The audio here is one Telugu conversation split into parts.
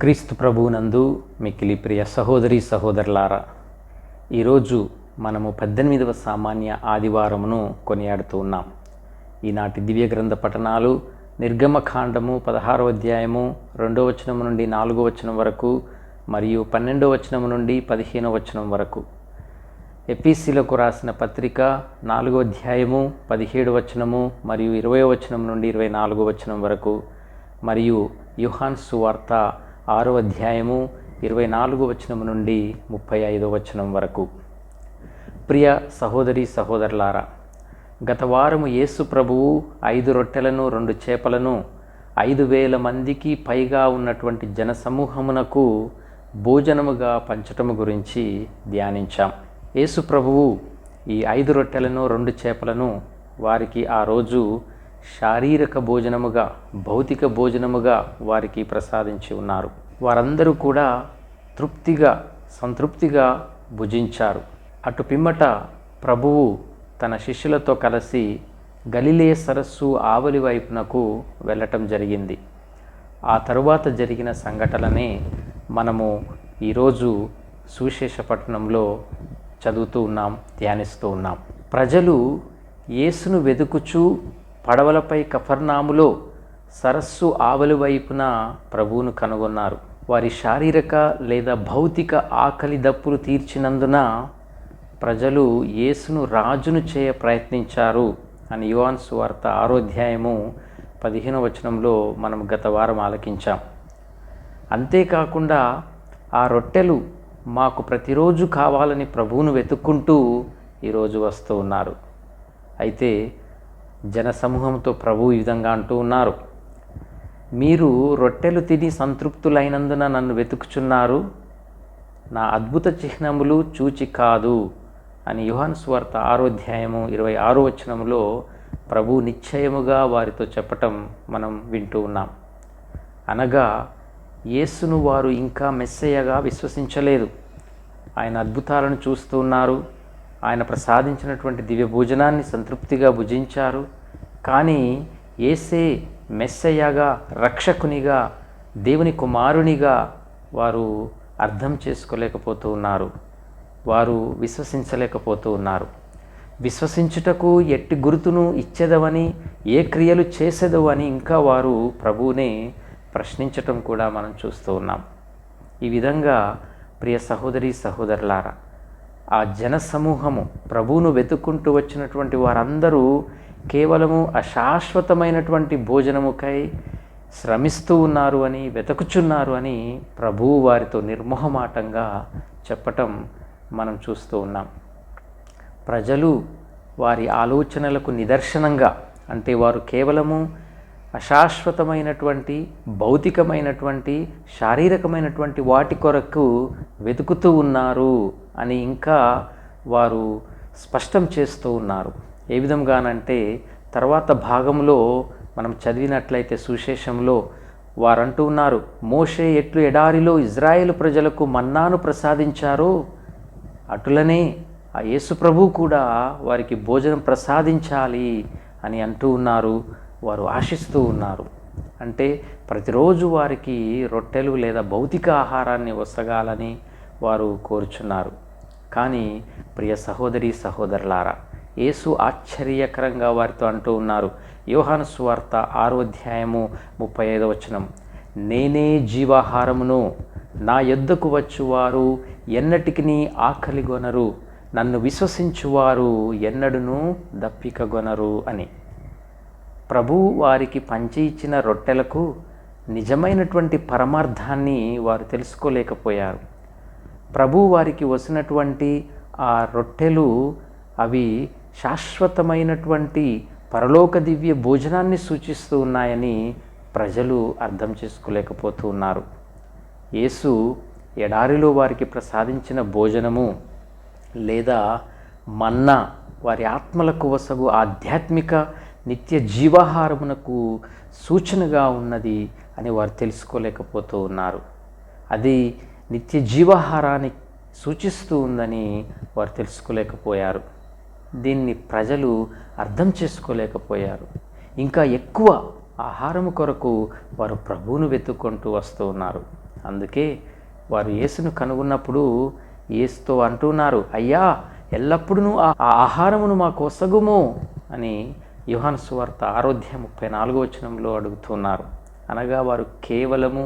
క్రీస్తు ప్రభువునందు మిక్కిలి ప్రియ సహోదరి సహోదరులారా ఈరోజు మనము పద్దెనిమిదవ సామాన్య ఆదివారమును కొనియాడుతూ ఉన్నాం. ఈనాటి దివ్య గ్రంథ పఠనాలు నిర్గమకాండము పదహారవ అధ్యాయము రెండో వచనం నుండి నాలుగో వచనం వరకు మరియు పన్నెండో వచనం నుండి పదిహేనో వచనం వరకు. ఎపిసిలకు రాసిన పత్రిక నాలుగో అధ్యాయము పదిహేడు వచనము మరియు ఇరవై వచనం నుండి ఇరవై నాలుగో వచనం వరకు మరియు యుహాన్ సువార్త ఆరో అధ్యాయము ఇరవై నాలుగు వచనం నుండి ముప్పై ఐదో వచనం వరకు. ప్రియ సహోదరి సహోదరులారా గత వారము యేసు ప్రభువు ఐదు రొట్టెలను రెండు చేపలను ఐదు వేల మందికి పైగా ఉన్నటువంటి జనసమూహమునకు భోజనముగా పంచటము గురించి ధ్యానించాం. యేసు ప్రభువు ఈ ఐదు రొట్టెలను రెండు చేపలను వారికి ఆ రోజు శారీరక భోజనముగా భౌతిక భోజనముగా వారికి ప్రసాదించి ఉన్నారు. వారందరూ కూడా తృప్తిగా సంతృప్తిగా భుజించారు. అటు పిమ్మట ప్రభువు తన శిష్యులతో కలిసి గలిలే సరస్సు ఆవలి వైపునకు వెళ్ళటం జరిగింది. ఆ తరువాత జరిగిన సంఘటనలనే మనము ఈరోజు సువిశేషపట్నంలో చదువుతూ ఉన్నాం ధ్యానిస్తూ ఉన్నాం. ప్రజలు యేసును వెతుకుచూ పడవలపై కఫర్నాములో సరస్సు ఆవలి వైపున ప్రభువును కనుగొన్నారు. వారి శారీరక లేదా భౌతిక ఆకలి దప్పులు తీర్చినందున ప్రజలు యేసును రాజును చేయ ప్రయత్నించారు అని యువాన్ సువార్త ఆరోధ్యాయము పదిహేను వచనంలో మనం గత వారం ఆలకించాం. అంతేకాకుండా ఆ రొట్టెలు మాకు ప్రతిరోజు కావాలని ప్రభువును వెతుక్కుంటూ ఈరోజు వస్తూ ఉన్నారు. అయితే జనసమూహంతో ప్రభు ఈ విధంగా అంటూ ఉన్నారు. మీరు రొట్టెలు తిని సంతృప్తులైనందున నన్ను వెతుకుచున్నారు. నా అద్భుత చిహ్నములు చూచి కాదు అని యుహాన్ స్వార్త ఆరోధ్యాయము ఇరవై ఆరో వచనంలో ప్రభు నిశ్చయముగా వారితో చెప్పటం మనం వింటూ ఉన్నాం. అనగా యేసును వారు ఇంకా మెస్సయ్యగా విశ్వసించలేదు. ఆయన అద్భుతాలను చూస్తూ ఉన్నారు. ఆయన ప్రసాదించినటువంటి దివ్య భోజనాన్ని సంతృప్తిగా భుజించారు. కానీ ఏసే మెస్సయ్యగా రక్షకునిగా దేవుని కుమారునిగా వారు అర్థం చేసుకోలేకపోతూ ఉన్నారు. వారు విశ్వసించలేకపోతూ ఉన్నారు. విశ్వసించుటకు ఎట్టి గుర్తును ఇచ్చేదవని ఏ క్రియలు చేసేదవని ఇంకా వారు ప్రభువునే ప్రశ్నించటం కూడా మనం చూస్తూ ఉన్నాం. ఈ విధంగా ప్రియ సహోదరి సహోదరులారా ఆ జన సమూహము ప్రభువును వెతుక్కుంటూ వచ్చినటువంటి వారందరూ కేవలము అశాశ్వతమైనటువంటి భోజనముకై శ్రమిస్తూ ఉన్నారు అని వెతుకుచున్నారు అని ప్రభువు వారితో నిర్మోహమాటంగా చెప్పటం మనం చూస్తూ ఉన్నాం. ప్రజలు వారి ఆలోచనలకు నిదర్శనంగా అంటే వారు కేవలము అశాశ్వతమైనటువంటి భౌతికమైనటువంటి శారీరకమైనటువంటి వాటి కొరకు వెతుకుతూ ఉన్నారు. అని ఇంకా వారు స్పష్టం చేస్తూ ఉన్నారు. ఏ విధంగానంటే తర్వాత భాగంలో మనం చదివినట్లయితే సుశేషంలో వారంటూ ఉన్నారు మోషే ఎట్లు ఎడారిలో ఇజ్రాయేల్ ప్రజలకు మన్నాను ప్రసాదించారో అటులనే ఆ యేసు ప్రభు కూడా వారికి భోజనం ప్రసాదించాలి అని అంటూ ఉన్నారు వారు ఆశిస్తూ ఉన్నారు. అంటే ప్రతిరోజు వారికి రొట్టెలు లేదా భౌతిక ఆహారాన్ని వసగాలని వారు కోరుచున్నారు. కానీ ప్రియ సహోదరి సహోదరులారా యేసు ఆశ్చర్యకరంగా వారితో అంటూ ఉన్నారు. యోహాను సువార్త ఆరో అధ్యాయము ముప్పై ఐదో వచనం. నేనే జీవాహారమును నా యొద్దకు వచ్చువారు ఎన్నటికి ఆకలిగొనరు నన్ను విశ్వసించువారు ఎన్నడును దప్పికగొనరు అని. ప్రభు వారికి పంచి ఇచ్చిన రొట్టెలకు నిజమైనటువంటి పరమార్థాన్ని వారు తెలుసుకోలేకపోయారు. ప్రభు వారికి వసినటువంటి ఆ రొట్టెలు అవి శాశ్వతమైనటువంటి పరలోక దివ్య భోజనాన్ని సూచిస్తూ ఉన్నాయని ప్రజలు అర్థం చేసుకోలేకపోతూ ఉన్నారు. యేసు ఎడారిలో వారికి ప్రసాదించిన భోజనము లేదా మన్నా వారి ఆత్మలకు వసగు ఆధ్యాత్మిక నిత్య జీవాహారమునకు సూచనగా ఉన్నది అని వారు తెలుసుకోలేకపోతూ ఉన్నారు. అది నిత్య జీవాహారాన్ని సూచిస్తూ ఉందని వారు తెలుసుకోలేకపోయారు. దీన్ని ప్రజలు అర్థం చేసుకోలేకపోయారు. ఇంకా ఎక్కువ ఆహారం కొరకు వారు ప్రభువును వెతుక్కుంటూ వస్తూ ఉన్నారు. అందుకే వారు యేసును కనుగొన్నప్పుడు యేసుతో అంటున్నారు అయ్యా ఎల్లప్పుడూ ఆ ఆహారమును మా కోసగుము అని యోహాను సువార్త ఆరోధ్య ముప్పై నాలుగో వచనంలో అడుగుతున్నారు అనగా వారు కేవలము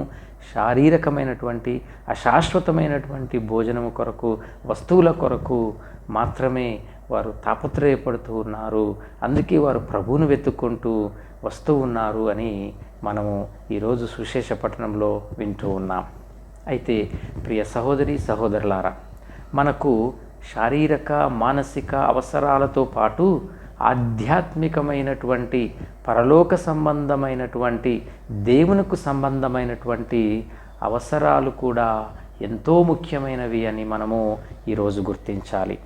శారీరకమైనటువంటి అశాశ్వతమైనటువంటి భోజనము కొరకు వస్తువుల కొరకు మాత్రమే వారు తాపత్రయపడుతూ ఉన్నారు. అందుకే వారు ప్రభువును వెతుక్కుంటూ వస్తూ ఉన్నారు అని మనము ఈరోజు సుశేష పట్టణంలో వింటూ ఉన్నాం. అయితే ప్రియ సహోదరి సహోదరులారా మనకు శారీరక మానసిక అవసరాలతో పాటు ఆధ్యాత్మికమైనటువంటి పరలోక సంబంధమైనటువంటి దేవునికి సంబంధమైనటువంటి అవసరాలు కూడా ఎంతో ముఖ్యమైనవి అని మనము ఈరోజు గుర్తించాలి.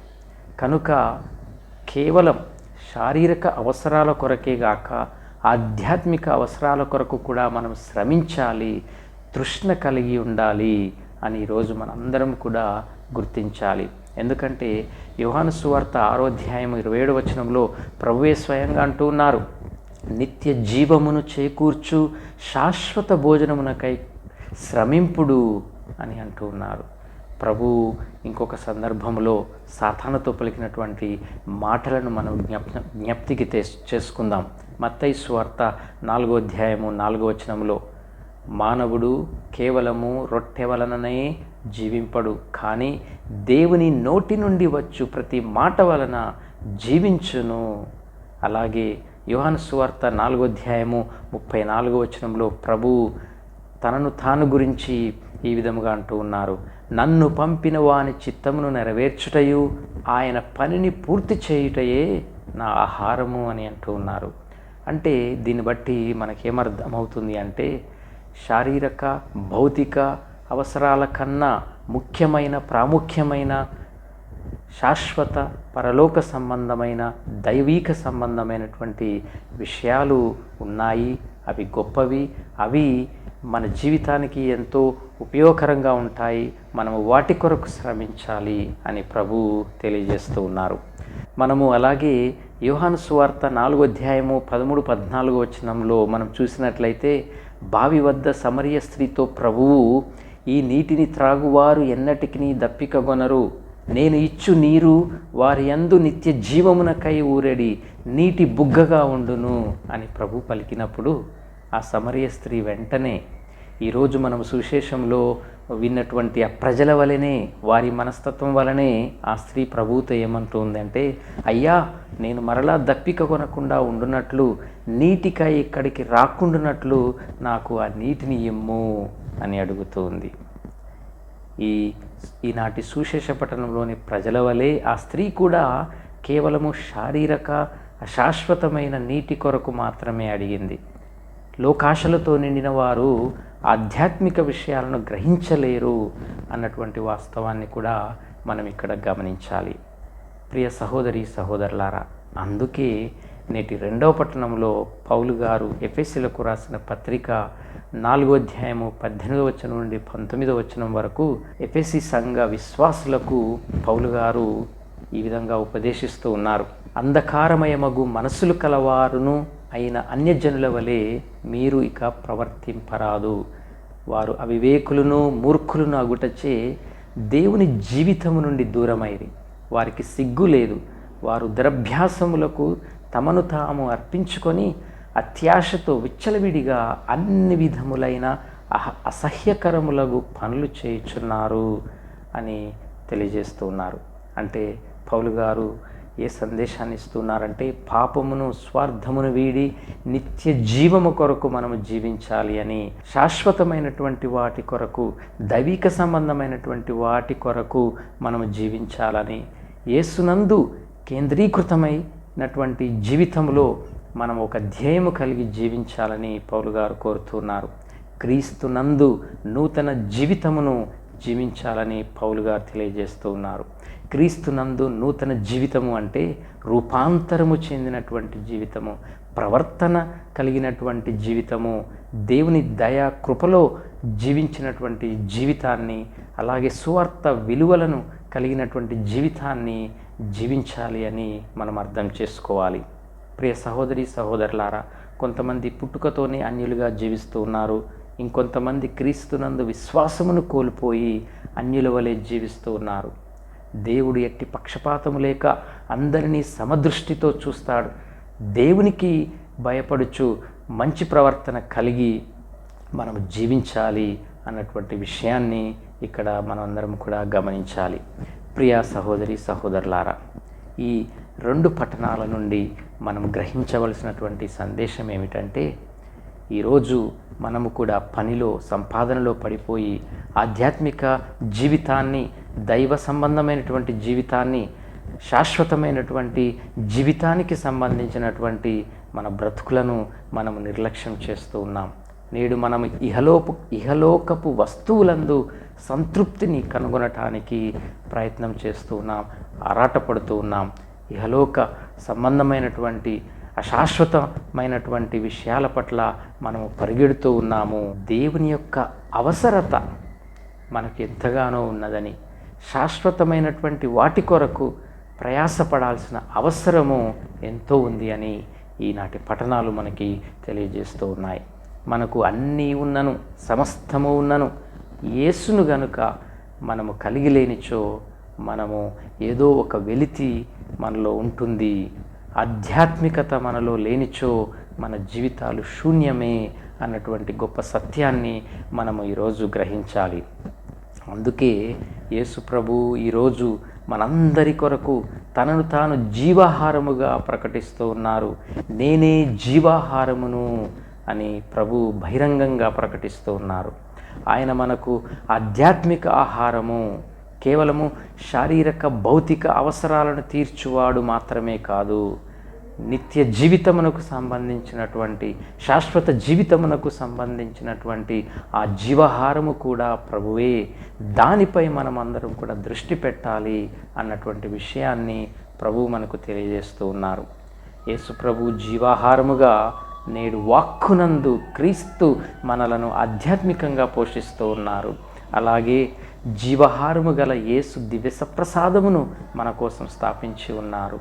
కనుక కేవలం శారీరక అవసరాల కొరకే గాక ఆధ్యాత్మిక అవసరాల కొరకు కూడా మనం శ్రమించాలి తృష్ణ కలిగి ఉండాలి అని ఈరోజు మనందరం కూడా గుర్తించాలి. ఎందుకంటే యోహాను సువార్త ఆరోధ్యాయం ఇరవై ఏడు వచనంలో ప్రభువే స్వయంగా అంటూ ఉన్నారు నిత్య జీవమును చేకూర్చు శాశ్వత భోజనమునకై శ్రమింపుడు అని అంటూ ఉన్నారు. ప్రభు ఇంకొక సందర్భంలో సాతానతో పలికినటువంటి మాటలను మనం జ్ఞప్ జ్ఞప్తికి తె చేసుకుందాం. మత్తై స్వార్త నాలుగో అధ్యాయము నాలుగో వచనంలో మానవుడు కేవలము రొట్టె వలననే జీవింపడు. కానీ దేవుని నోటి నుండి వచ్చు ప్రతి మాట వలన జీవించును. అలాగే యోహాను సువార్త నాలుగో అధ్యాయము ముప్పై నాలుగో వచనంలో ప్రభు తనను తాను గురించి ఈ విధముగా అంటూ ఉన్నారు. నన్ను పంపిన వాని చిత్తమును నెరవేర్చుటయు ఆయన పనిని పూర్తి చేయుటయే నా ఆహారము అని అంటూ ఉన్నారు. అంటే దీన్ని బట్టి మనకేమర్థమవుతుంది అంటే శారీరక భౌతిక అవసరాల కన్నా ముఖ్యమైన ప్రాముఖ్యమైన శాశ్వత పరలోక సంబంధమైన దైవీక సంబంధమైనటువంటి విషయాలు ఉన్నాయి. అవి గొప్పవి. అవి మన జీవితానికి ఎంతో ఉపయోగకరంగా ఉంటాయి. మనము వాటి కొరకు శ్రమించాలి అని ప్రభు తెలియజేస్తూ ఉన్నారు. మనము అలాగే యోహాను సువార్త నాలుగు అధ్యాయము పదమూడు పద్నాలుగు వచనంలో మనం చూసినట్లయితే బావి వద్ద సమరయ స్త్రీతో ప్రభువు ఈ నీటిని త్రాగువారు ఎన్నటికి దప్పికగొనరు నేను ఇచ్చు నీరు వారి యందు నిత్య జీవమునకై ఊరెడి నీటి బుగ్గగా ఉండును అని ప్రభు పలికినప్పుడు ఆ సమరయ స్త్రీ వెంటనే ఈరోజు మనం సువిశేషంలో విన్నటువంటి ఆ ప్రజల వలనే వారి మనస్తత్వం వలనే ఆ స్త్రీ ప్రభువుతో ఏమంటుందంటే అయ్యా నేను మరలా దప్పిక కొనకుండా ఉండునట్లు నీటికై ఇక్కడికి రాకుండునట్లు నాకు ఆ నీటిని ఇమ్ము. అని అడుగుతుంది ఈ ఈనాటి సుశేష పట్టణంలోని ప్రజల వలె ఆ స్త్రీ కూడా కేవలము శారీరక అశాశ్వతమైన నీటి కొరకు మాత్రమే అడిగింది. లోకాశలతో నిండిన వారు ఆధ్యాత్మిక విషయాలను గ్రహించలేరు అన్నటువంటి వాస్తవాన్ని కూడా మనం ఇక్కడ గమనించాలి. ప్రియ సహోదరి సహోదరులారా అందుకే నేటి రెండవ పట్టణంలో పౌలు గారు ఎఫ్ఎస్సీలకు రాసిన పత్రిక నాలుగో అధ్యాయము పద్దెనిమిదో వచనం నుండి పంతొమ్మిదో వచనం వరకు ఎఫ్ఎస్సి సంఘ విశ్వాసులకు పౌలు గారు ఈ విధంగా ఉపదేశిస్తూ ఉన్నారు. అంధకారమయమగు మనసులు కలవారును అయిన అన్యజనుల వలె మీరు ఇక ప్రవర్తింపరాదు. వారు అవివేకులను మూర్ఖులను అగుటచే దేవుని జీవితము నుండి దూరమైరి. వారికి సిగ్గు లేదు. వారు దురభ్యాసములకు తమను తాము అర్పించుకొని అత్యాశతో విచ్చలవిడిగా అన్ని విధములైన అహ అసహ్యకరములకు పనులు చేయుచున్నారు అని తెలియజేస్తూ ఉన్నారు. అంటే పౌలు గారు ఏ సందేశాన్ని ఇస్తున్నారంటే పాపమును స్వార్థమును వీడి నిత్య జీవము కొరకు మనము జీవించాలి అని. శాశ్వతమైనటువంటి వాటి కొరకు దైవిక సంబంధమైనటువంటి వాటి కొరకు మనము జీవించాలని. యేసునందు కేంద్రీకృతమైనటువంటి జీవితంలో మనం ఒక ధ్యేయము కలిగి జీవించాలని పౌలు గారు కోరుతున్నారు. క్రీస్తునందు నూతన జీవితమును జీవించాలని పౌలు గారు తెలియజేస్తూ ఉన్నారు. క్రీస్తునందు నూతన జీవితము అంటే రూపాంతరము చెందినటువంటి జీవితము ప్రవర్తన కలిగినటువంటి జీవితము దేవుని దయా కృపలో జీవించినటువంటి జీవితాన్ని అలాగే సువార్త విలువలను కలిగినటువంటి జీవితాన్ని జీవించాలి అని మనం అర్థం చేసుకోవాలి. ప్రియ సహోదరి సహోదరులారా కొంతమంది పుట్టుకతోనే అన్యులుగా జీవిస్తూ ఉన్నారు. ఇంకొంతమంది క్రీస్తునందు విశ్వాసమును కోల్పోయి అన్యుల వలె జీవిస్తూ ఉన్నారు. దేవుడు ఎట్టి పక్షపాతము లేక అందరినీ సమదృష్టితో చూస్తాడు. దేవునికి భయపడుచు మంచి ప్రవర్తన కలిగి మనం జీవించాలి అన్నటువంటి విషయాన్ని ఇక్కడ మనమందరం కూడా గమనించాలి. ప్రియా సహోదరి సహోదరులారా ఈ రెండు పట్టణాల నుండి మనం గ్రహించవలసినటువంటి సందేశం ఏమిటంటే ఈరోజు మనము కూడా పనిలో సంపాదనలో పడిపోయి ఆధ్యాత్మిక జీవితాన్ని దైవ సంబంధమైనటువంటి జీవితాన్ని శాశ్వతమైనటువంటి జీవితానికి సంబంధించినటువంటి మన బ్రతుకులను మనము నిర్లక్ష్యం చేస్తూ ఉన్నాం. నేడు మనం ఇహలోపు ఇహలోకపు వస్తువులందు సంతృప్తిని కనుగొనటానికి ప్రయత్నం చేస్తూ ఉన్నాం ఆరాటపడుతూ ఉన్నాం. ఇహలోక సంబంధమైనటువంటి అశాశ్వతమైనటువంటి విషయాల పట్ల మనము పరిగెడుతూ ఉన్నాము. దేవుని యొక్క అవసరత మనకు ఎంతగానో ఉన్నదని శాశ్వతమైనటువంటి వాటి కొరకు ప్రయాసపడాల్సిన అవసరము ఎంతో ఉంది అని ఈనాటి పఠనాలు మనకి తెలియజేస్తూ ఉన్నాయి. మనకు అన్నీ ఉన్నను సమస్తము ఉన్నను. యేసును గనుక మనము కలిగి లేనిచో మనము ఏదో ఒక వెలితి మనలో ఉంటుంది. ఆధ్యాత్మికత మనలో లేనిచో మన జీవితాలు శూన్యమే అన్నటువంటి గొప్ప సత్యాన్ని మనము ఈరోజు గ్రహించాలి. అందుకే యేసు ప్రభు ఈరోజు మనందరి కొరకు తనను తాను జీవాహారముగా ప్రకటిస్తూ ఉన్నారు. నేనే జీవాహారమును అని ప్రభు బహిరంగంగా ప్రకటిస్తూ ఉన్నారు. ఆయన మనకు ఆధ్యాత్మిక ఆహారము కేవలము శారీరక భౌతిక అవసరాలను తీర్చువాడు మాత్రమే కాదు నిత్య జీవితమునకు సంబంధించినటువంటి శాశ్వత జీవితమునకు సంబంధించినటువంటి ఆ జీవహారము కూడా ప్రభువే. దానిపై మనం అందరం కూడా దృష్టి పెట్టాలి అన్నటువంటి విషయాన్ని ప్రభు మనకు తెలియజేస్తూ ఉన్నారు. యేసు ప్రభు జీవాహారముగా నేడు వాక్కునందు క్రీస్తు మనలను ఆధ్యాత్మికంగా పోషిస్తూ ఉన్నారు. అలాగే జీవహారము గల యేసు దివ్య సప్రసాదమును మన కోసం స్థాపించి ఉన్నారు.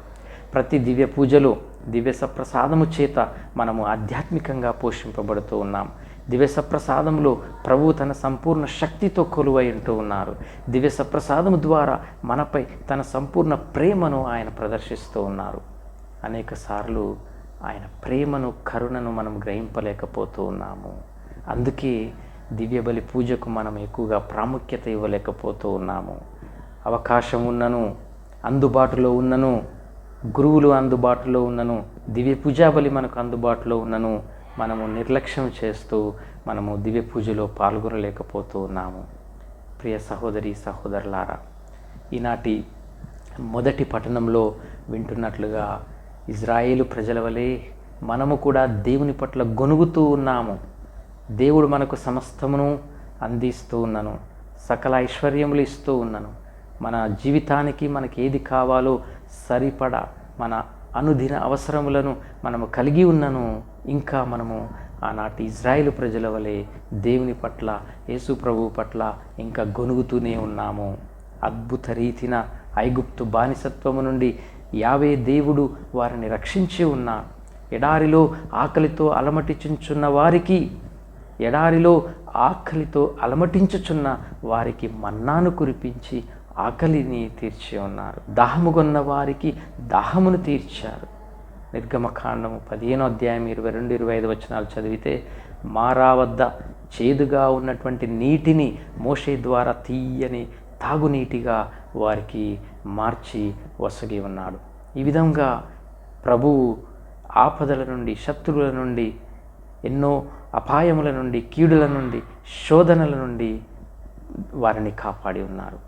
ప్రతి దివ్య పూజలో దివ్య సప్రసాదము చేత మనము ఆధ్యాత్మికంగా పోషింపబడుతూ ఉన్నాం. దివ్య సప్రసాదములో ప్రభువు తన సంపూర్ణ శక్తితో కొలువై ఉంటూ ఉన్నారు. దివ్య సప్రసాదము ద్వారా మనపై తన సంపూర్ణ ప్రేమను ఆయన ప్రదర్శిస్తూ ఉన్నారు. అనేక సార్లు ఆయన ప్రేమను కరుణను మనం గ్రహింపలేకపోతూ ఉన్నాము. అందుకే దివ్య బలి పూజకు మనం ఎక్కువగా ప్రాముఖ్యత ఇవ్వలేకపోతూ ఉన్నాము. అవకాశం ఉన్నను అందుబాటులో ఉన్నను గురువులు అందుబాటులో ఉన్నను దివ్య పూజా బలి మనకు అందుబాటులో ఉన్నను మనము నిర్లక్ష్యం చేస్తూ మనము దివ్య పూజలో పాల్గొనలేకపోతూ ఉన్నాము. ప్రియ సహోదరి సహోదరులారా ఈనాటి మొదటి పట్టణంలో వింటున్నట్లుగా ఇజ్రాయేలు ప్రజల వలె మనము కూడా దేవుని పట్ల గొనుగుతూ ఉన్నాము. దేవుడు మనకు సమస్తమును అందిస్తూ ఉన్నాను. సకల ఐశ్వర్యములు ఇస్తూ ఉన్నాను. మన జీవితానికి మనకి ఏది కావాలో సరిపడా మన అనుదిన అవసరములను మనము కలిగి ఉన్నను. ఇంకా మనము ఆనాటి ఇజ్రాయిల్ ప్రజల వలె దేవుని పట్ల యేసు ప్రభు పట్ల ఇంకా గొనుగుతూనే ఉన్నాము. అద్భుత రీతిన ఐగుప్తు బానిసత్వము నుండి యావే దేవుడు వారిని రక్షించి ఉన్న. ఎడారిలో ఆకలితో అలమటించుచున్న వారికి ఎడారిలో ఆకలితో అలమటించుచున్న వారికి మన్నాను కురిపించి ఆకలిని తీర్చి ఉన్నారు. దాహముగొన్న వారికి దాహమును తీర్చారు. నిర్గమకాండము పదిహేనో అధ్యాయం ఇరవై రెండు ఇరవై ఐదు వచనాలు చదివితే మారా వద్ద చేదుగా ఉన్నటువంటి నీటిని మోషే ద్వారా తీయని తాగునీటిగా వారికి మార్చి వసగి ఉన్నాడు. ఈ విధంగా ప్రభువు ఆపదల నుండి శత్రువుల నుండి ఎన్నో అపాయముల నుండి కీడుల నుండి శోధనల నుండి వారిని కాపాడి ఉన్నారు.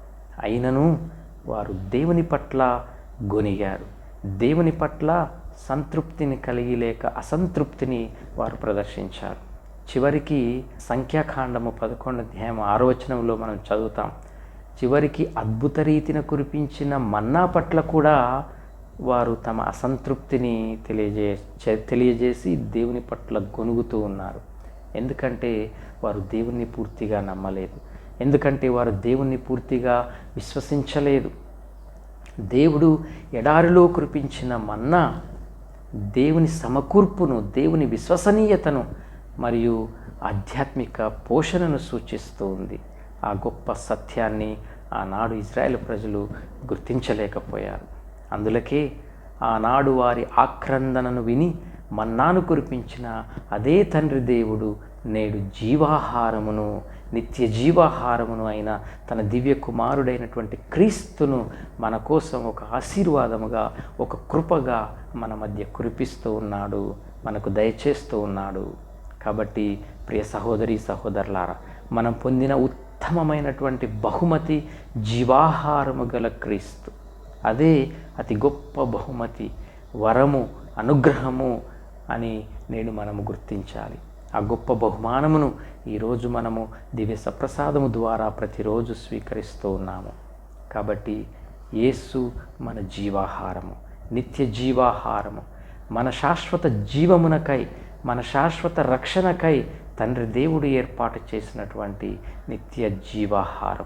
అయినను వారు దేవుని పట్ల గొనిగారు దేవుని పట్ల సంతృప్తిని కలిగి లేక అసంతృప్తిని వారు ప్రదర్శించారు. చివరికి సంఖ్యాకాండము పదకొండు అధ్యాయం ఆరోచనంలో మనం చదువుతాం. చివరికి అద్భుత రీతిన కురిపించిన మన్నా పట్ల కూడా వారు తమ అసంతృప్తిని తెలియజే తెలియజేసి దేవుని పట్ల గొనుగుతూ ఉన్నారు. ఎందుకంటే వారు దేవుణ్ణి పూర్తిగా నమ్మలేదు. ఎందుకంటే వారు దేవుణ్ణి పూర్తిగా విశ్వసించలేదు. దేవుడు ఎడారిలో కురిపించిన మన్నా దేవుని సమకూర్పును దేవుని విశ్వసనీయతను మరియు ఆధ్యాత్మిక పోషణను సూచిస్తూ ఉంది. ఆ గొప్ప సత్యాన్ని ఆనాడు ఇజ్రాయెల్ ప్రజలు గుర్తించలేకపోయారు. అందులకే ఆనాడు వారి ఆక్రందనను విని మన్నాను కురిపించిన అదే తండ్రి దేవుడు నేడు జీవాహారమును నిత్య జీవాహారమును అయిన తన దివ్య కుమారుడైనటువంటి క్రీస్తును మన కోసం ఒక ఆశీర్వాదముగా ఒక కృపగా మన మధ్య కురిపిస్తూ ఉన్నాడు మనకు దయచేస్తూ ఉన్నాడు. కాబట్టి ప్రియ సహోదరి సహోదరులారా మనం పొందిన ఉత్తమమైనటువంటి బహుమతి జీవాహారము గల క్రీస్తు. అదే అతి గొప్ప బహుమతి వరము అనుగ్రహము అని నేను మనము గుర్తించాలి. ఆ గొప్ప బహుమానమును ఈరోజు మనము దివ్య సప్రసాదము ద్వారా ప్రతిరోజు స్వీకరిస్తూ ఉన్నాము. కాబట్టి యేసు మన జీవాహారము నిత్య జీవాహారము. మన శాశ్వత జీవమునకై మన శాశ్వత రక్షణకై తండ్రి దేవుడు ఏర్పాటు చేసినటువంటి నిత్య జీవాహారం.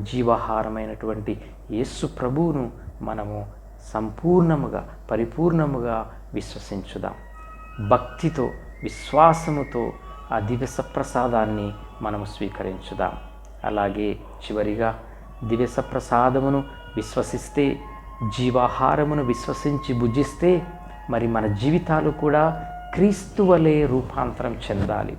జీవాహారమైనటువంటి యేసు ప్రభువును మనము సంపూర్ణముగా పరిపూర్ణముగా విశ్వసించుదాం. భక్తితో విశ్వాసముతో ఆ దివ్య సప్రసాదాన్ని మనము స్వీకరించుదాం. అలాగే చివరిగా దివ్య సప్రసాదమును విశ్వసిస్తే జీవాహారమును విశ్వసించి భుజిస్తే మరి మన జీవితాలు కూడా క్రీస్తు వలె రూపాంతరం చెందాలి.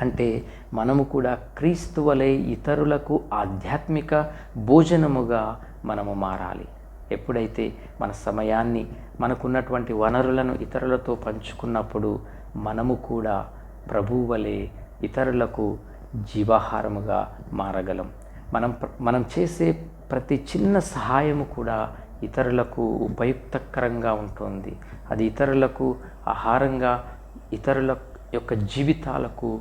అంటే మనము కూడా క్రీస్తు వలె ఇతరులకు ఆధ్యాత్మిక భోజనముగా మనము మారాలి. ఎప్పుడైతే మన సమయాన్ని మనకున్నటువంటి వనరులను ఇతరులతో పంచుకున్నప్పుడు మనము కూడా ప్రభువు వలె ఇతరులకు జీవాహారముగా మారగలం. మనం మనం చేసే ప్రతి చిన్న సహాయము కూడా ఇతరులకు ఉపయుక్తకరంగా ఉంటుంది. అది ఇతరులకు ఆహారంగా ఇతరుల యొక్క జీవితాలకు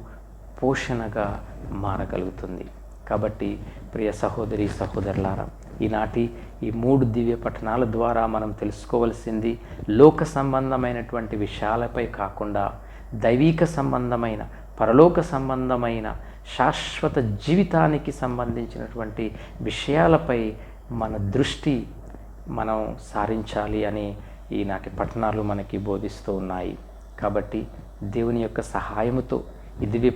పోషణగా మారగలుగుతుంది. కాబట్టి ప్రియ సహోదరి సహోదరులారా ఈనాటి ఈ మూడు దివ్య పఠనాల ద్వారా మనం తెలుసుకోవలసింది లోక సంబంధమైనటువంటి విషయాలపై కాకుండా దైవిక సంబంధమైన పరలోక సంబంధమైన శాశ్వత జీవితానికి సంబంధించినటువంటి విషయాలపై మన దృష్టి మనం సారించాలి అని ఈనాటి పట్టణాలు మనకి బోధిస్తూ ఉన్నాయి. కాబట్టి దేవుని యొక్క సహాయముతో ఈ దివ్య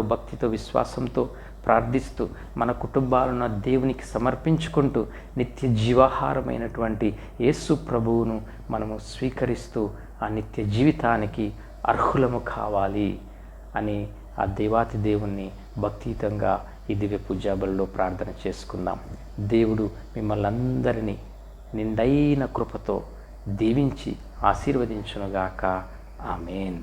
భక్తితో విశ్వాసంతో ప్రార్థిస్తూ మన కుటుంబాలను దేవునికి సమర్పించుకుంటూ నిత్య జీవాహారమైనటువంటి యేసు ప్రభువును మనము స్వీకరిస్తూ ఆ నిత్య జీవితానికి అర్హులము కావాలి అని ఆ దేవాతి దేవుణ్ణి భక్తియుతంగా ఈ దివ్య ప్రార్థన చేసుకుందాం. దేవుడు మిమ్మల్ని అందరినీ నిండైన కృపతో దీవించి ఆశీర్వదించునుగాక. ఆమెన్.